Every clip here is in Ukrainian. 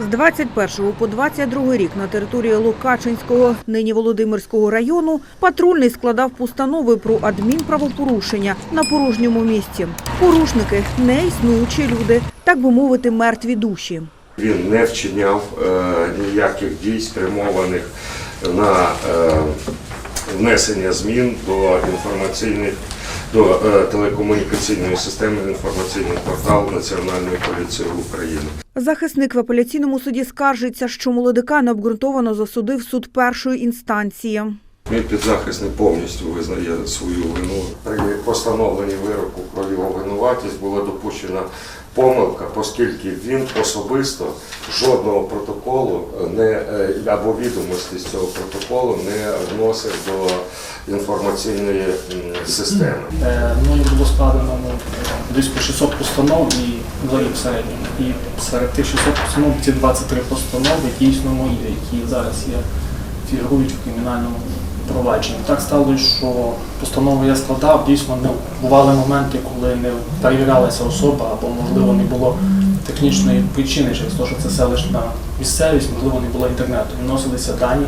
З 21 по 22 рік на території Лукачинського, нині Володимирського району, патрульний складав постанови про адмінправопорушення на порожньому місці. Порушники не існуючі люди, так би мовити, мертві душі. Він не вчиняв е, ніяких дій, спрямованих на е, внесення змін до інформаційних до е, телекомунікаційної системи інформаційний портал Національної поліції України. Захисник в апеляційному суді скаржиться, що молодика необґрунтовано засудив суд першої інстанції. Мій підзахисник повністю визнає свою вину. Постановленні вироку про його винуватість була допущена помилка, оскільки він особисто жодного протоколу не е, або відомості з цього протоколу не вносив до інформаційної системи. Е, Мною було складено ну, близько 600 постанов і взагалі в середньому. І серед тих 600 постанов ці 23 постанови дійсно мої, які зараз є, фігурують в кримінальному провадженні. Так сталося, що постанову я складав, дійсно не бували моменти, коли не перевірялася особа або, можливо, не було технічної причини, через те, що це селищна місцевість, можливо, не було інтернету. Вносилися дані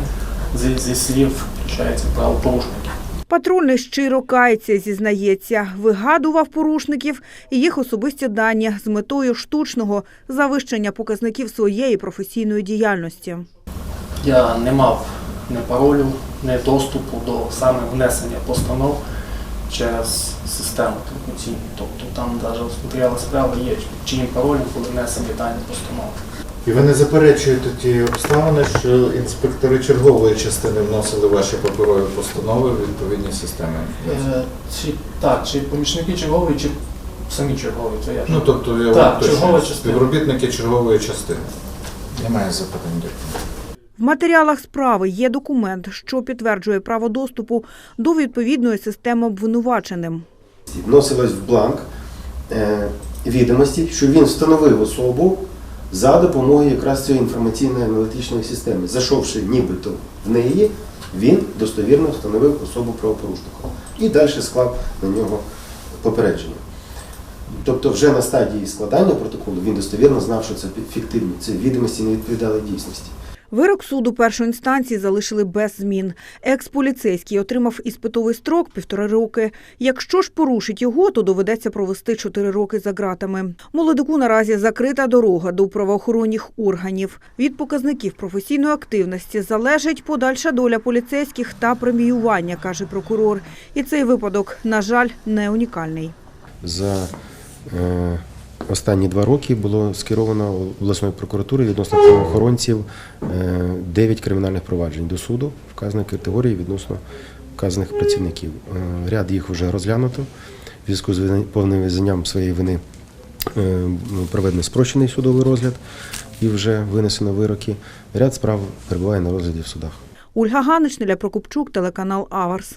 зі, зі слів, включається, правопорушників. Патрульний щиро кається, зізнається, вигадував порушників і їх особисті дані з метою штучного завищення показників своєї професійної діяльності. Я не мав ні паролю, ні доступу до саме внесення постанов через систему телефонційну. Тобто там навіть в матеріалах справи є, чиїм паролем були внесені дані постанови. І ви не заперечуєте ті обставини, що інспектори чергової частини вносили ваші паперові постанови в відповідні системи? Е, Чи, так, чи помічники чергової, чи самі чергові, це я. Ну тобто я Так, чергова частина. співробітники чергової частини. Немає запитань. Дякую. В матеріалах справи є документ, що підтверджує право доступу до відповідної системи обвинуваченим. вносилось в бланк е, відомості, що він встановив особу за допомогою якраз цієї інформаційної аналітичної системи. Зайшовши нібито в неї, він достовірно встановив особу правопорушника і далі склав на нього попередження. Тобто вже на стадії складання протоколу він достовірно знав, що це фіктивні, це відомості не відповідали дійсності. Вирок суду першої інстанції залишили без змін. Екс-поліцейський отримав іспитовий строк півтори роки. Якщо ж порушить його, то доведеться провести чотири роки за ґратами. Молодику наразі закрита дорога до правоохоронних органів. Від показників професійної активності залежить подальша доля поліцейських та преміювання, каже прокурор. І цей випадок, на жаль, не унікальний. За е, останні два роки було скеровано обласною прокуратурою відносно правоохоронців е, 9 кримінальних проваджень до суду вказаної категорії відносно вказаних працівників. Е, ряд їх вже розглянуто. В зв'язку з повним визнанням своєї вини е, проведений спрощений судовий розгляд і вже винесено вироки. Ряд справ перебуває на розгляді в судах. Ольга Ганич, Неля Прокопчук, телеканал Аверс.